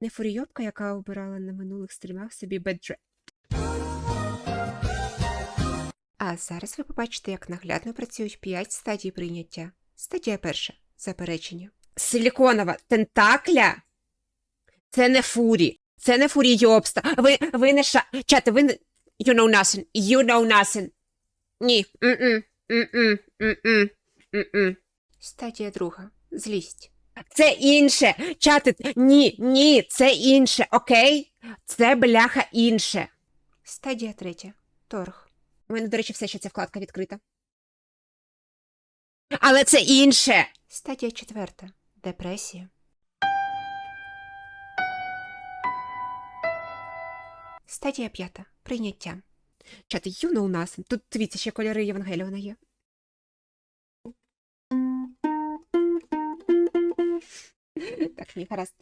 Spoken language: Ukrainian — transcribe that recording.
Не фурійобка, яка обирала на минулих стрімах собі бедже. А зараз ви побачите, як наглядно працюють 5 стадій прийняття. Стадія перша заперечення. Силіконова тентакля? Це не фурі. Це не фурійобста. Ви, ви не ша. Чати, ви не. You know nothing. You know nothing. Ні. М-м. М-м. М-м. М-м. Стадія друга. Злість. Це інше. Чати, ні, ні, це інше, окей? Це бляха інше. Стадія третя. Торг. У мене, до речі, все ще ця вкладка відкрита. Але це інше. Стадія четверта. Депресія. Стадія п'ята. Прийняття. Чати, you know nothing. Тут дивіться, ще кольори Євангеліона є. tak takich nieraz